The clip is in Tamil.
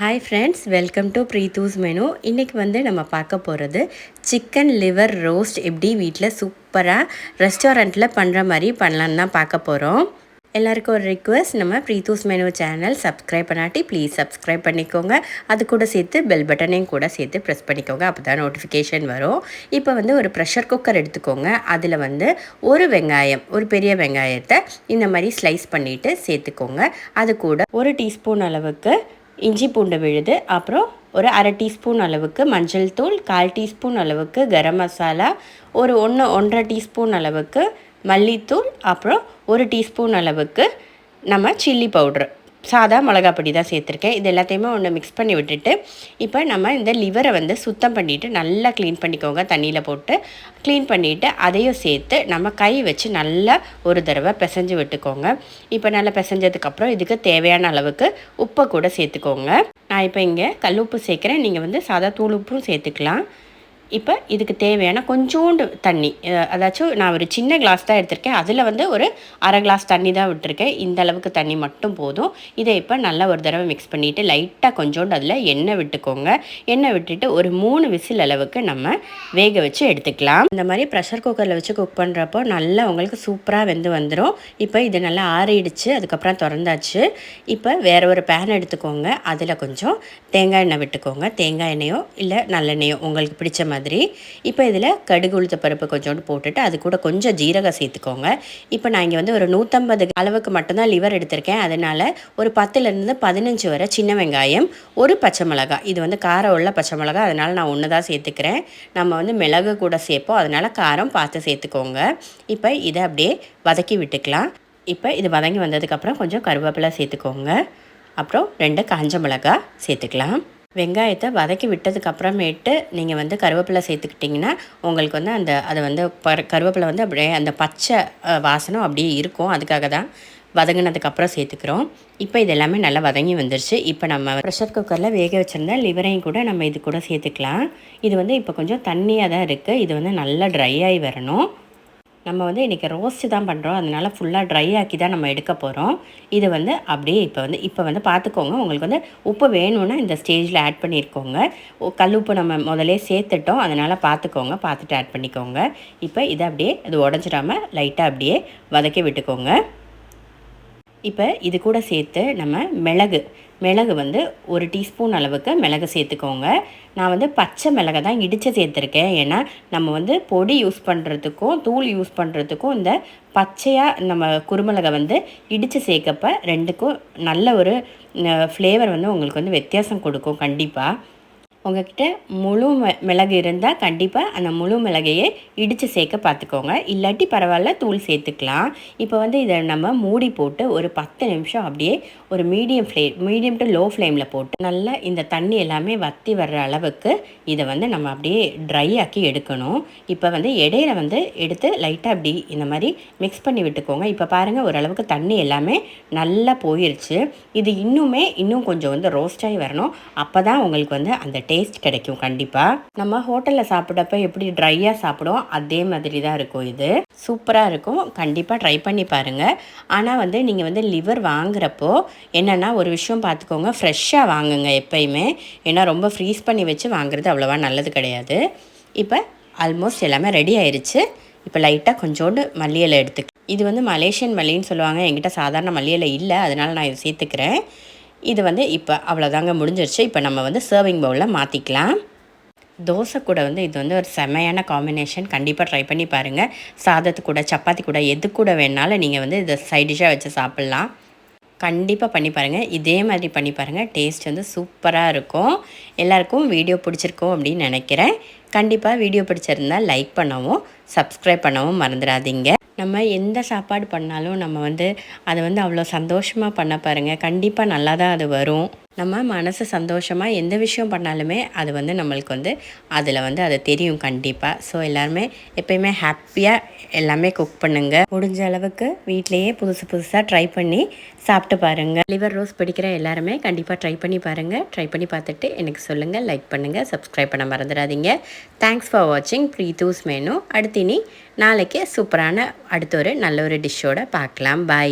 Hi friends welcome to Preethu's menu இன்றைக்கி வந்து நம்ம பார்க்க போகிறது சிக்கன் லிவர் ரோஸ்ட் எப்படி வீட்டில் சூப்பராக ரெஸ்டாரண்ட்டில் பண்ணுற மாதிரி பண்ணலான்னு தான் பார்க்க போகிறோம் எல்லாருக்கும் ஒரு ரிக்வஸ்ட் நம்ம ப்ரீத்தூஸ் மெனு சேனல் சப்ஸ்கிரைப் பண்ணாட்டி ப்ளீஸ் சப்ஸ்கிரைப் பண்ணிக்கோங்க. அது கூட சேர்த்து பெல் பட்டனையும் கூட சேர்த்து ப்ரெஸ் பண்ணிக்கோங்க. அப்போ தான் நோட்டிஃபிகேஷன் வரும். இப்போ வந்து ஒரு ப்ரெஷர் குக்கர் எடுத்துக்கோங்க. அதில் வந்து ஒரு வெங்காயம் ஒரு பெரிய வெங்காயத்தை இந்த மாதிரி ஸ்லைஸ் பண்ணிவிட்டு சேர்த்துக்கோங்க. அது கூட ஒரு டீஸ்பூன் அளவுக்கு இஞ்சி பூண்டு விழுது அப்புறம் ஒரு அரை டீஸ்பூன் அளவுக்கு மஞ்சள் தூள் கால் டீஸ்பூன் அளவுக்கு கரம் மசாலா ஒரு ஒன்று ஒன்றரை டீஸ்பூன் அளவுக்கு மல்லித்தூள் அப்புறம் ஒரு டீஸ்பூன் அளவுக்கு நம்ம சில்லி பவுட்ரு. சாதா மிளகா பொடி தான் சேர்த்துருக்கேன். இது எல்லாத்தையுமே ஒன்று மிக்ஸ் பண்ணி விட்டுட்டு இப்போ நம்ம இந்த லிவரை வந்து சுத்தம் பண்ணிவிட்டு நல்லா க்ளீன் பண்ணிக்கோங்க. தண்ணியில் போட்டு க்ளீன் பண்ணிவிட்டு அதையும் சேர்த்து நம்ம கை வச்சு நல்லா ஒரு தடவை பிசைஞ்சு விட்டுக்கோங்க. இப்போ நல்லா பிசைஞ்சதுக்கப்புறம் இதுக்கு தேவையான அளவுக்கு உப்பை கூட சேர்த்துக்கோங்க. நான் இப்போ இங்கே கல் உப்பு சேர்க்குறேன். நீங்கள் வந்து சாதா தூள் உப்பும் சேர்த்துக்கலாம். இப்போ இதுக்கு தேவையான கொஞ்சோண்டு தண்ணி. அதாச்சும் நான் ஒரு சின்ன கிளாஸ் தான் எடுத்திருக்கேன். அதில் வந்து ஒரு அரை கிளாஸ் தண்ணி தான் விட்டுருக்கேன். இந்த அளவுக்கு தண்ணி மட்டும் போதும். இதை இப்போ நல்லா ஒரு தடவை மிக்ஸ் பண்ணிவிட்டு லைட்டாக கொஞ்சோண்டு அதில் எண்ணெய் விட்டுக்கோங்க. எண்ணெய் விட்டுட்டு ஒரு மூணு விசில் அளவுக்கு நம்ம வேக வச்சு எடுத்துக்கலாம். இந்த மாதிரி ப்ரெஷர் குக்கரில் வச்சு குக் பண்ணுறப்போ நல்லா உங்களுக்கு சூப்பராக வெந்து வந்துடும் இப்போ இது நல்லா ஆறிடுச்சு. அதுக்கப்புறம் திறந்தாச்சு. இப்போ வேறு ஒரு பேன் எடுத்துக்கோங்க. அதில் கொஞ்சம் தேங்காய் எண்ணெய் விட்டுக்கோங்க. தேங்காய் எண்ணெயோ இல்லை நல்லெண்ணெயோ உங்களுக்கு பிடிச்ச மாதிரி மாதிரி. இப்போ இதில் கடுகு உளுத்த பருப்பு கொஞ்சோண்டு போட்டுட்டு அது கூட கொஞ்சம் ஜீரகம் சேர்த்துக்கோங்க. இப்போ நான் இங்கே வந்து ஒரு நூற்றம்பது அளவுக்கு மட்டும்தான் லிவர் எடுத்திருக்கேன். அதனால் ஒரு பத்துலேருந்து பதினஞ்சு வரை சின்ன வெங்காயம் ஒரு பச்சை மிளகாய். இது வந்து காரம் உள்ள பச்சை மிளகாய். அதனால் நான் ஒன்று தான் சேர்த்துக்கிறேன். நம்ம வந்து மிளகு கூட சேர்ப்போம். அதனால் காரம் பார்த்து சேர்த்துக்கோங்க. இப்போ இதை அப்படியே வதக்கி விட்டுக்கலாம். இப்போ இது வதங்கி வந்ததுக்கப்புறம் கொஞ்சம் கருவேப்பிலை சேர்த்துக்கோங்க. அப்புறம் ரெண்டு காஞ்ச மிளகாய் சேர்த்துக்கலாம். வெங்காயத்தை வதக்கி விட்டதுக்கு அப்புறமேட்டு நீங்கள் வந்து கருவேப்பிலை சேர்த்துக்கிட்டிங்கன்னா உங்களுக்கு வந்து அந்த அதை வந்து ப கருவேப்பிலை வந்து அப்படியே அந்த பச்சை வாசனம் அப்படியே இருக்கும். அதுக்காக தான் வதங்கினதுக்கப்புறம் சேர்த்துக்கிறோம். இப்போ இது எல்லாமே நல்லா வதங்கி வந்துருச்சு. இப்போ நம்ம ப்ரெஷர் குக்கரில் வேக வச்சுருந்தா லிவரையும் கூட நம்ம இது கூட சேர்த்துக்கலாம். இது வந்து இப்போ கொஞ்சம் தண்ணியாக தான் இருக்குது இது வந்து நல்லா ட்ரை ஆகி வரணும். நம்ம வந்து இன்றைக்கி ரோஸ்ட்டு தான் பண்ணுறோம் அதனால் ஃபுல்லாக ட்ரை ஆக்கி தான் நம்ம எடுக்க போகிறோம் இது வந்து அப்படியே இப்போ வந்து இப்போ வந்து பார்த்துக்கோங்க உங்களுக்கு வந்து உப்பு வேணும்னா இந்த ஸ்டேஜில் ஆட் பண்ணியிருக்கோங்க கல் உப்பு நம்ம முதலே சேர்த்துட்டோம். அதனால் பார்த்துக்கோங்க பார்த்துட்டு ஆட் பண்ணிக்கோங்க. இப்போ இதை அப்படியே அது உடஞ்சிடாமல் லைட்டாக அப்படியே வதக்கி விட்டுக்கோங்க. இப்போ இது கூட சேர்த்து நம்ம மிளகு மிளகு வந்து ஒரு டீஸ்பூன் அளவுக்கு மிளகு சேர்த்துக்கோங்க. நான் வந்து பச்சை மிளகை தான் இடித்து சேர்த்துருக்கேன். ஏன்னா நம்ம வந்து பொடி யூஸ் பண்ணுறதுக்கும் தூள் யூஸ் பண்ணுறதுக்கும் இந்த பச்சையாக நம்ம குருமிளகை வந்து இடித்து சேர்க்கப்ப ரெண்டுக்கும் நல்ல ஒரு ஃப்ளேவர் வந்து உங்களுக்கு வந்து வித்தியாசம் கொடுக்கும் கண்டிப்பாக உங்ககிட்ட முழு மிளகு இருந்தால் கண்டிப்பாக அந்த முழு மிளகையே இடித்து சேர்க்க பார்த்துக்கோங்க இல்லாட்டி பரவாயில்ல தூள் சேர்த்துக்கலாம். இப்போ வந்து இதை நம்ம மூடி போட்டு ஒரு பத்து நிமிஷம் அப்படியே ஒரு medium flame medium to low ஃப்ளேமில் போட்டு நல்லா இந்த தண்ணி எல்லாமே வற்றி வர்ற அளவுக்கு இதை வந்து நம்ம அப்படியே ட்ரை ஆக்கி எடுக்கணும். இப்போ வந்து இடையில வந்து எடுத்து லைட்டாக அப்படி இந்த மாதிரி மிக்ஸ் பண்ணி விட்டுக்கோங்க. இப்போ பாருங்கள் ஓரளவுக்கு தண்ணி எல்லாமே நல்லா போயிருச்சு. இது இன்னுமே இன்னும் கொஞ்சம் வந்து ரோஸ்ட் ஆகி வரணும். அப்போ தான் உங்களுக்கு வந்து அந்த டேஸ்ட் கிடைக்கும் கண்டிப்பாக நம்ம ஹோட்டலில் சாப்பிட்றப்ப எப்படி ட்ரையாக சாப்பிடுவோம் அதே மாதிரி தான் இருக்கும் இது. சூப்பராக இருக்கும். கண்டிப்பாக ட்ரை பண்ணி பாருங்கள் ஆனால் வந்து நீங்கள் வந்து லிவர் வாங்குறப்போ என்னென்னா ஒரு விஷயம் பார்த்துக்கோங்க ஃப்ரெஷ்ஷாக வாங்குங்க எப்பயுமே. ஏன்னா ரொம்ப ஃப்ரீஸ் பண்ணி வச்சு வாங்குறது அவ்வளோவா நல்லது கிடையாது. இப்போ ஆல்மோஸ்ட் எல்லாமே ரெடி ஆயிடுச்சு இப்போ லைட்டாக கொஞ்சோண்டு மல்லியலை எடுத்து இது வந்து மலேசியன் மல்லின்னு சொல்லுவாங்க. என்கிட்ட சாதாரண மல்லியலை இல்லை. அதனால் நான் இதை சேர்த்துக்கிறேன். இது வந்து இப்போ அவ்வளோதாங்க முடிஞ்சிருச்சு. இப்போ நம்ம வந்து சர்விங் பவுலில் மாற்றிக்கலாம் தோசை கூட வந்து இது வந்து ஒரு செமையான காம்பினேஷன் கண்டிப்பாக ட்ரை பண்ணி பாருங்கள் சாதத்து கூட சப்பாத்தி கூட எது கூட வேணாலும் நீங்கள் வந்து இதை சைடிஷாக வச்சு சாப்பிட்லாம். கண்டிப்பாக பண்ணி பாருங்கள் இதே மாதிரி பண்ணி பாருங்கள் டேஸ்ட் வந்து சூப்பராக இருக்கும். எல்லாருக்கும் வீடியோ பிடிச்சிருக்கோம் அப்படின்னு நினைக்கிறேன். கண்டிப்பாக வீடியோ பிடிச்சிருந்தால் லைக் பண்ணவும் சப்ஸ்கிரைப் பண்ணவும் மறந்துடாதீங்க. நம்ம எந்த சாப்பாடு பண்ணாலும் நம்ம வந்து அதை வந்து அவ்வளோ சந்தோஷமாக பண்ண பாருங்கள் கண்டிப்பாக நல்லா தான் அது வரும். நம்ம மனசு சந்தோஷமாக எந்த விஷயம் பண்ணாலுமே அது வந்து நம்மளுக்கு வந்து அதில் வந்து அது தெரியும் கண்டிப்பாக ஸோ எல்லாருமே எப்பயுமே ஹாப்பியாக எல்லாமே குக் பண்ணுங்கள் முடிஞ்ச அளவுக்கு வீட்லேயே புதுசு புதுசாக ட்ரை பண்ணி சாப்பிட்டு பாருங்கள் லிவர் ரோஸ் பிடிக்கிற எல்லாருமே கண்டிப்பாக ட்ரை பண்ணி பாருங்கள் ட்ரை பண்ணி பார்த்துட்டு எனக்கு சொல்லுங்கள் லைக் பண்ணுங்கள் சப்ஸ்கிரைப் பண்ண மறந்துடாதீங்க. தேங்க்ஸ் ஃபார் வாட்சிங் ப்ரீத்தூஸ் மேனு. அடுத்தினி நாளைக்கு சூப்பரான அடுத்த ஒரு நல்ல ஒரு டிஷ்ஷோட பார்க்கலாம். பாய்